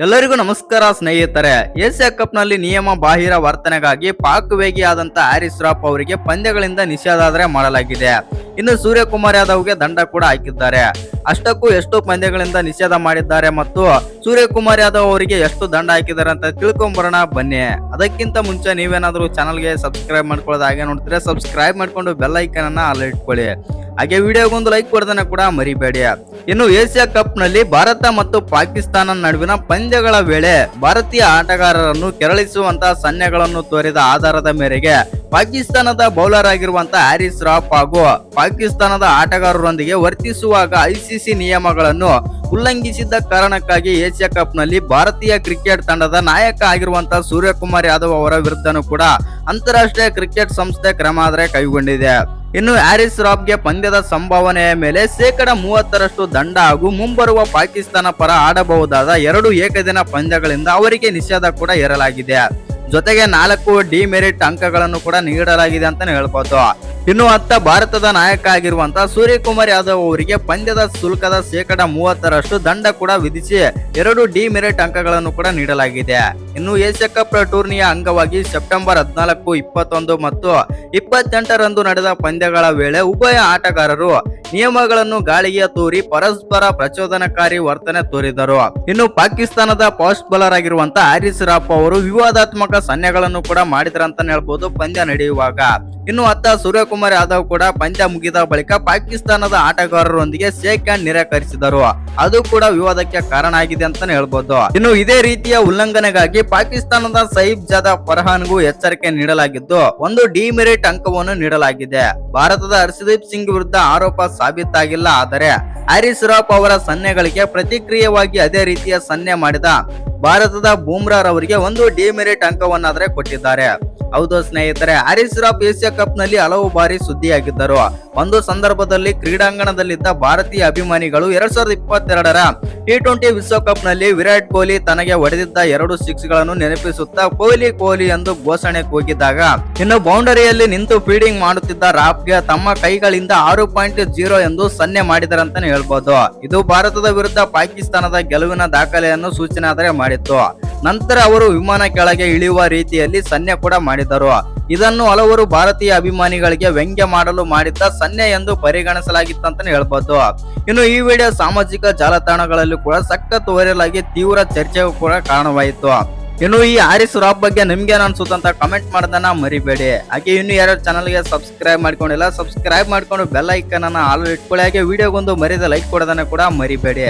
ಎಲ್ಲರಿಗೂ ನಮಸ್ಕಾರ ಸ್ನೇಹಿತರೆ, ಏಷ್ಯಾ ಕಪ್ನಲ್ಲಿ ನಿಯಮ ಬಾಹಿರ ವರ್ತನೆಗಾಗಿ ಪಾಕ್ ವೇಗಿಯಾದಂತ ಹ್ಯಾರಿಸ್ ರಾಪ್ ಅವರಿಗೆ ಪಂದ್ಯಗಳಿಂದ ನಿಷೇಧಾದ್ರೆ ಮಾಡಲಾಗಿದೆ. ಇನ್ನು ಸೂರ್ಯಕುಮಾರ್ ಯಾದವ್ಗೆ ದಂಡ ಕೂಡ ಹಾಕಿದ್ದಾರೆ. ಅಷ್ಟಕ್ಕೂ ಎಷ್ಟು ಪಂದ್ಯಗಳಿಂದ ನಿಷೇಧ ಮಾಡಿದ್ದಾರೆ ಮತ್ತು ಸೂರ್ಯಕುಮಾರ್ ಯಾದವ್ ಅವರಿಗೆ ಎಷ್ಟು ದಂಡ ಹಾಕಿದ್ದಾರೆ ಅಂತ ತಿಳ್ಕೊಂಬರೋಣ ಬನ್ನಿ. ಅದಕ್ಕಿಂತ ಮುಂಚೆ ನೀವೇನಾದ್ರೂ ಚಾನಲ್ಗೆ ಸಬ್ಸ್ಕ್ರೈಬ್ ಮಾಡ್ಕೊಳ್ಳೋದು ಹಾಗೆ ನೋಡ್ತೀರಾ ಸಬ್ಸ್ಕ್ರೈಬ್ ಮಾಡ್ಕೊಂಡು ಬೆಲ್ ಐಕನ್ ಅನ್ನ ಅಲ್ಲಿ ಇಟ್ಕೊಳ್ಳಿ. ಹಾಗೆ ವಿಡಿಯೋಗೊಂದು ಲೈಕ್ ಕೊಡೋದನ್ನ ಕೂಡ ಮರಿಬೇಡಿ. ಇನ್ನು ಏಷ್ಯಾ ಕಪ್ನಲ್ಲಿ ಭಾರತ ಮತ್ತು ಪಾಕಿಸ್ತಾನ ನಡುವಿನ ಪಂದ್ಯಗಳ ವೇಳೆ ಭಾರತೀಯ ಆಟಗಾರರನ್ನು ಕೆರಳಿಸುವಂತಹ ಸನ್ನೆಗಳನ್ನು ತೋರಿದ ಆಧಾರದ ಮೇರೆಗೆ ಪಾಕಿಸ್ತಾನದ ಬೌಲರ್ ಆಗಿರುವಂತಹ ಹ್ಯಾರಿಸ್ ರಾಫ್ ಹಾಗೂ ಪಾಕಿಸ್ತಾನದ ಆಟಗಾರರೊಂದಿಗೆ ವರ್ತಿಸುವಾಗ ಐಸಿಸಿ ನಿಯಮಗಳನ್ನು ಉಲ್ಲಂಘಿಸಿದ್ದ ಕಾರಣಕ್ಕಾಗಿ ಏಷ್ಯಾ ಕಪ್ನಲ್ಲಿ ಭಾರತೀಯ ಕ್ರಿಕೆಟ್ ತಂಡದ ನಾಯಕ ಆಗಿರುವಂತಹ ಸೂರ್ಯಕುಮಾರ್ ಯಾದವ್ ಅವರ ವಿರುದ್ಧನೂ ಕೂಡ ಅಂತಾರಾಷ್ಟ್ರೀಯ ಕ್ರಿಕೆಟ್ ಸಂಸ್ಥೆ ಕ್ರಮ ಆದರೆ ಕೈಗೊಂಡಿದೆ. ಇನ್ನು ಹ್ಯಾರಿಸ್ ರಾಬ್ಗೆ ಪಂದ್ಯದ ಸಂಭಾವನೆಯ ಮೇಲೆ ಶೇಕಡ ಮೂವತ್ತರಷ್ಟು ದಂಡ ಹಾಗೂ ಮುಂಬರುವ ಪಾಕಿಸ್ತಾನ ಪರ ಆಡಬಹುದಾದ ಎರಡು ಏಕದಿನ ಪಂದ್ಯಗಳಿಂದ ಅವರಿಗೆ ನಿಷೇಧ ಕೂಡ ಹೇರಲಾಗಿದೆ. ಜೊತೆಗೆ ನಾಲ್ಕು ಡಿಮೆರಿಟ್ ಅಂಕಗಳನ್ನು ಕೂಡ ನೀಡಲಾಗಿದೆ ಅಂತಾನೆ ಹೇಳ್ಬೋದು. ಇನ್ನು ಅತ್ತ ಭಾರತದ ನಾಯಕ ಆಗಿರುವಂತಹ ಸೂರ್ಯಕುಮಾರ್ ಯಾದವ್ ಅವರಿಗೆ ಪಂದ್ಯದ ಶುಲ್ಕದ ಶೇಕಡ ಮೂವತ್ತರಷ್ಟು ದಂಡ ಕೂಡ ವಿಧಿಸಿ ಎರಡು ಡಿಮೆರಿಟ್ ಅಂಕಗಳನ್ನು ಕೂಡ ನೀಡಲಾಗಿದೆ. ಇನ್ನು ಏಷ್ಯಾ ಕಪ್ ಟೂರ್ನಿಯ ಅಂಗವಾಗಿ ಸೆಪ್ಟೆಂಬರ್ ಹದಿನಾಲ್ಕು, ಇಪ್ಪತ್ತೊಂದು ಮತ್ತು ಇಪ್ಪತ್ತೆಂಟರಂದು ನಡೆದ ಪಂದ್ಯಗಳ ವೇಳೆ ಉಭಯ ಆಟಗಾರರು ನಿಯಮಗಳನ್ನು ಗಾಳಿಗೆ ತೂರಿ ಪರಸ್ಪರ ಪ್ರಚೋದನಕಾರಿ ವರ್ತನೆ ತೋರಿದರು. ಇನ್ನು ಪಾಕಿಸ್ತಾನದ ಫಾಸ್ಟ್ ಬೌಲರ್ ಆಗಿರುವಂತಹ ಹ್ಯಾರಿಸ್ ರಾಪ್ ಅವರು ವಿವಾದಾತ್ಮಕ ಸನ್ನೆಗಳನ್ನು ಕೂಡ ಮಾಡಿದ್ರಂತ ಹೇಳ್ಬೋದು ಪಂದ್ಯ ನಡೆಯುವಾಗ. ಇನ್ನು ಅತ್ತ ಸೂರ್ಯಕುಮಾರ್ ಯಾದವ್ ಕೂಡ ಪಂದ್ಯ ಮುಗಿದ ಬಳಿಕ ಪಾಕಿಸ್ತಾನದ ಆಟಗಾರರೊಂದಿಗೆ ಶೇಕ್ ಹ್ಯಾಂಡ್ ನಿರಾಕರಿಸಿದರು. ಅದು ಕೂಡ ವಿವಾದಕ್ಕೆ ಕಾರಣ ಆಗಿದೆ ಅಂತಾನೆ ಹೇಳ್ಬೋದು. ಇನ್ನು ಇದೇ ರೀತಿಯ ಉಲ್ಲಂಘನೆಗಾಗಿ ಪಾಕಿಸ್ತಾನದ ಸೈಬ್ ಜಾದಾ ಫರ್ಹಾನ್ಗೂ ಎಚ್ಚರಿಕೆ ನೀಡಲಾಗಿದ್ದು, ಒಂದು ಡಿಮೆರಿಟ್ ಅಂಕವನ್ನು ನೀಡಲಾಗಿದೆ. ಭಾರತದ ಹರ್ಷದೀಪ್ ಸಿಂಗ್ ವಿರುದ್ಧ ಆರೋಪ ಸಾಬೀತಾಗಿಲ್ಲ, ಆದರೆ ಹ್ಯಾರಿಸ್ ರಾಫ್ ಅವರ ಸನ್ನೆಗಳಿಗೆ ಪ್ರತಿಕ್ರಿಯೆಯಾಗಿ ಅದೇ ರೀತಿಯ ಸನ್ನೆ ಮಾಡಿದ ಭಾರತದ ಬೂಮ್ರಾರ್ ಅವರಿಗೆ ಒಂದು ಡಿಮೆರಿಟ್ ಅಂಕವನ್ನಾದ್ರೆ ಕೊಟ್ಟಿದ್ದಾರೆ. ಹೌದು ಸ್ನೇಹಿತರೆ ಹರಿಸ್ ರಾಫ್ ಏಷ್ಯಾ ಕಪ್ನಲ್ಲಿ ಹಲವು ಬಾರಿ ಸುದ್ದಿಯಾಗಿದ್ದರು. ಒಂದು ಸಂದರ್ಭದಲ್ಲಿ ಕ್ರೀಡಾಂಗಣದಲ್ಲಿದ್ದ ಭಾರತೀಯ ಅಭಿಮಾನಿಗಳು ಎರಡ್ ಸಾವಿರದ ಇಪ್ಪತ್ತೆರಡರ ಟಿ ಟ್ವೆಂಟಿ ವಿಶ್ವಕಪ್ನಲ್ಲಿ ವಿರಾಟ್ ಕೊಹ್ಲಿ ತನಗೆ ಹೊಡೆದಿದ್ದ ಎರಡು ಸಿಕ್ಸ್ಗಳನ್ನು ನೆನಪಿಸುತ್ತಾ ಕೊಹ್ಲಿ ಕೊಹ್ಲಿ ಎಂದು ಘೋಷಣೆ ಕೂಗಿದಾಗ, ಇನ್ನು ಬೌಂಡರಿಯಲ್ಲಿ ನಿಂತು ಫೀಲ್ಡಿಂಗ್ ಮಾಡುತ್ತಿದ್ದ ರಾಫ್ಗೆ ತಮ್ಮ ಕೈಗಳಿಂದ ಆರು ಪಾಯಿಂಟ್ ಜೀರೋ ಎಂದು ಸನ್ನೆ ಮಾಡಿದರಂತಾನೆ ಹೇಳ್ಬೋದು. ಇದು ಭಾರತದ ವಿರುದ್ಧ ಪಾಕಿಸ್ತಾನದ ಗೆಲುವಿನ ದಾಖಲೆಯನ್ನು ಸೂಚನೆ ಆದರೆ ಮಾಡಿತ್ತು. ನಂತರ ಅವರು ವಿಮಾನ ಕೆಳಗೆ ಇಳಿಯುವ ರೀತಿಯಲ್ಲಿ ಸನ್ನೆ ಕೂಡ ಮಾಡಿದರು. ಇದನ್ನು ಹಲವರು ಭಾರತೀಯ ಅಭಿಮಾನಿಗಳಿಗೆ ವ್ಯಂಗ್ಯ ಮಾಡಲು ಮಾಡಿದ್ದ ಸನ್ನೆ ಎಂದು ಪರಿಗಣಿಸಲಾಗಿತ್ತು ಅಂತಾನೆ ಹೇಳ್ಬೋದು. ಇನ್ನು ಈ ವಿಡಿಯೋ ಸಾಮಾಜಿಕ ಜಾಲತಾಣಗಳಲ್ಲಿ ಕೂಡ ಸಖತ್ ವೈರಲ್ ಆಗಿ ತೀವ್ರ ಚರ್ಚೆಗೂ ಕೂಡ ಕಾರಣವಾಯಿತು. ಇನ್ನು ಈ ಆರಿಸ್ ರಾಪ್ ಬಗ್ಗೆ ನಿಮ್ಗೆ ಅನ್ಸುತ್ತೆ ಅಂತ ಕಮೆಂಟ್ ಮಾಡೋದನ್ನ ಮರಿಬೇಡಿ. ಹಾಗೆ ಇನ್ನು ಯಾರು ಚಾನಲ್ಗೆ ಸಬ್ಸ್ಕ್ರೈಬ್ ಮಾಡ್ಕೊಂಡಿಲ್ಲ ಸಬ್ಸ್ಕ್ರೈಬ್ ಮಾಡ್ಕೊಂಡು ಬೆಲ್ ಐಕನ್ ಅನ್ನ ಆಲ್ ಇಟ್ಕೊಳ್ಳಿ. ಹಾಗೆ ವಿಡಿಯೋಗೊಂದು ಮರಿದ ಲೈಕ್ ಕೊಡೋದನ್ನ ಕೂಡ ಮರಿಬೇಡಿ.